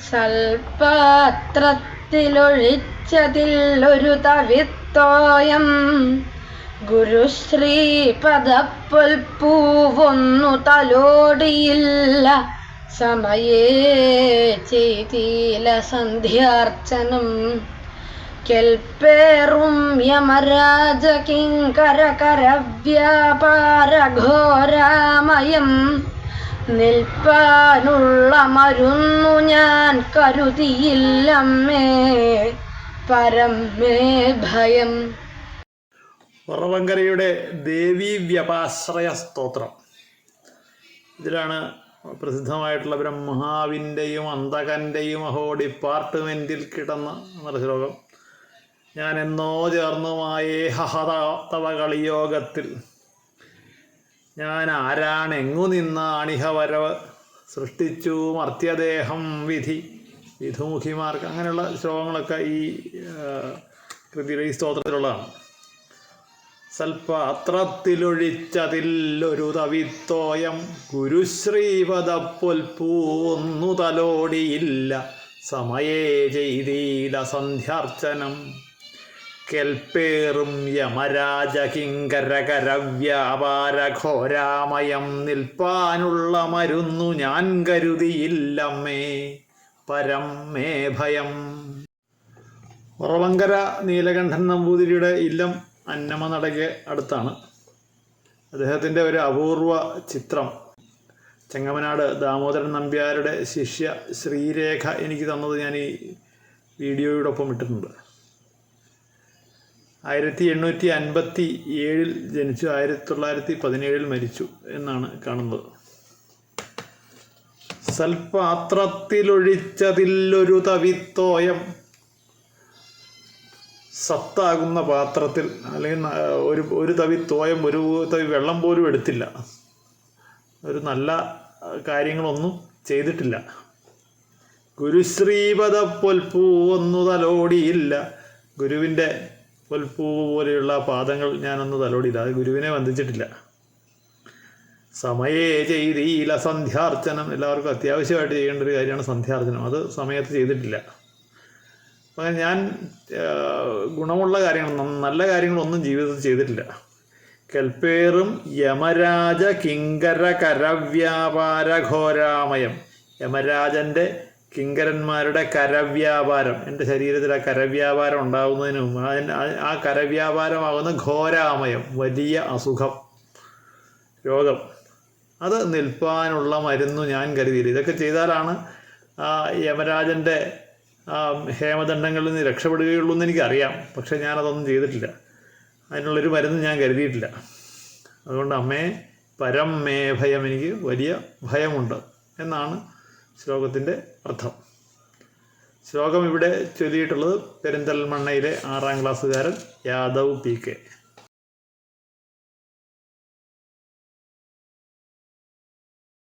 സൽപാത്രത്തിലൊഴിച്ചതിൽ ഒരു തവിത്തോയം ഗുരുശ്രീ പദപ്പൊൽപ്പൂവൊന്നു തലോടിയില്ല. സമയേ ചെയ്തീല സന്ധ്യാർച്ചനം. കെൽപ്പേറും യമരാജ കിങ്കര കരവ്യാപാര ഘോരാമയം നിൽപ്പാനുള്ള മരുന്നു ഞാൻ കരുതിയില്ലമ്മേ. പരമേ ഭയം. ഉറവങ്കരയുടെ ദേവീ വ്യപാശ്രയ സ്തോത്രം. ഇതിലാണ് പ്രസിദ്ധമായിട്ടുള്ള ബ്രഹ്മാവിന്റെയും അന്തകന്റെയും അഹോ ഡിപ്പാർട്ട്മെന്റിൽ കിടന്ന എന്നുള്ള ശ്ലോകം ഞാൻ എന്നോ ചേർന്നുമായേ ഹഹതാ തവ കളിയോഗത്തിൽ ഞാൻ ആരാണ് എങ്ങു നിന്നാണിഹ വരവ് സൃഷ്ടിച്ചു? മർത്യദേഹം വിധി. വിധുമുഖിമാർക്ക് അങ്ങനെയുള്ള ശ്ലോകങ്ങളൊക്കെ ഈ കൃതിയുടെ ഈ സ്തോത്രത്തിലുള്ളതാണ്. സൽപാത്രത്തിലൊഴിച്ചതില്ലൊരു തവിത്തോയം ഗുരുശ്രീപദപ്പൊൽപ്പൂന്നു തലോടിയില്ല സമയേ ചെയ്തീല സന്ധ്യാർച്ചനം. കെൽപ്പേറും യമരാജകിങ്കരകരവ്യാപാരഘോരാമയം കിങ്കരകര വ്യാപാര ഘോരാമയം നിൽപ്പാനുള്ള മരുന്നു ഞാൻ കരുതിയില്ലമ്മേ. പരം മേ ഭയം. ഉറവങ്കര നീലകണ്ഠൻ നമ്പൂതിരിയുടെ ഇല്ലം അന്നമനടയ്ക്ക് അടുത്താണ്. അദ്ദേഹത്തിന്റെ ഒരു അപൂർവ ചിത്രം. ചെങ്ങമനാട് ദാമോദരൻ നമ്പ്യാരുടെ ശിഷ്യ ശ്രീരേഖ എനിക്ക് തന്നത് ഞാൻ ഈ വീഡിയോയോടൊപ്പം ഇട്ടിട്ടുണ്ട്. ആയിരത്തി എണ്ണൂറ്റി അൻപത്തി ഏഴിൽ ജനിച്ചു. ആയിരത്തി തൊള്ളായിരത്തി പതിനേഴിൽ മരിച്ചു എന്നാണ് കാണുന്നത്. സൽപാത്രത്തിലൊഴിച്ചതില്ലൊരു തവിത്തോയം സത്താകുന്ന പാത്രത്തിൽ അല്ലെങ്കിൽ ഒരു ഒരു തവി തോയം ഒരു തവി വെള്ളം പോലും എടുത്തില്ല. ഒരു നല്ല കാര്യങ്ങളൊന്നും ചെയ്തിട്ടില്ല. ഗുരുശ്രീപദ പൊൽപ്പൂ ഒന്നു തലോടിയില്ല. ഗുരുവിന്റെ പൊൽപ്പൂവ് പോലെയുള്ള പാദങ്ങൾ ഞാനൊന്ന് തലോടിയില്ല. അത് ഗുരുവിനെ വന്ദിച്ചിട്ടില്ല. സമയേ ചെയ്തീല സന്ധ്യാർച്ചനം. എല്ലാവർക്കും അത്യാവശ്യമായിട്ട് ചെയ്യേണ്ട ഒരു കാര്യമാണ് സന്ധ്യാർച്ചനം. അത് സമയത്ത് ചെയ്തിട്ടില്ല. അപ്പം ഞാൻ ഗുണമുള്ള കാര്യങ്ങൾ നല്ല കാര്യങ്ങളൊന്നും ജീവിതത്തിൽ ചെയ്തിട്ടില്ല. കൽപ്പേറും യമരാജ കിങ്കര കരവ്യാപാര ഘോരാമയം യമരാജന്റെ കിങ്കരന്മാരുടെ കരവ്യാപാരം. എന്റെ ശരീരത്തിൽ ആ കരവ്യാപാരം ഉണ്ടാകുന്നതിന് മുമ്പ് അതിന് ആ- കരവ്യാപാരമാകുന്ന ഘോരാമയം വലിയ അസുഖം രോഗം. അത് നിൽപ്പാനുള്ള മരുന്നു ഞാൻ കരുതിയില്ല. ഇതൊക്കെ ചെയ്താലാണ് യമരാജന്റെ ഹേമദണ്ഡങ്ങളിൽ നിന്ന് രക്ഷപ്പെടുകയുള്ളൂ എന്ന് എനിക്കറിയാം. പക്ഷെ ഞാനതൊന്നും ചെയ്തിട്ടില്ല. അതിനുള്ളൊരു മരുന്ന് ഞാൻ കരുതിയിട്ടില്ല. അതുകൊണ്ട് അമ്മേ പരം മേ ഭയം എനിക്ക് വലിയ ഭയമുണ്ട് എന്നാണ് ശ്ലോകത്തിന്റെ അർത്ഥം. ശ്ലോകം ഇവിടെ ചൊല്ലിയിട്ടുള്ളത് പെരിന്തൽമണ്ണയിലെ ആറാം ക്ലാസ്സുകാരൻ യാദവ് പി കെ.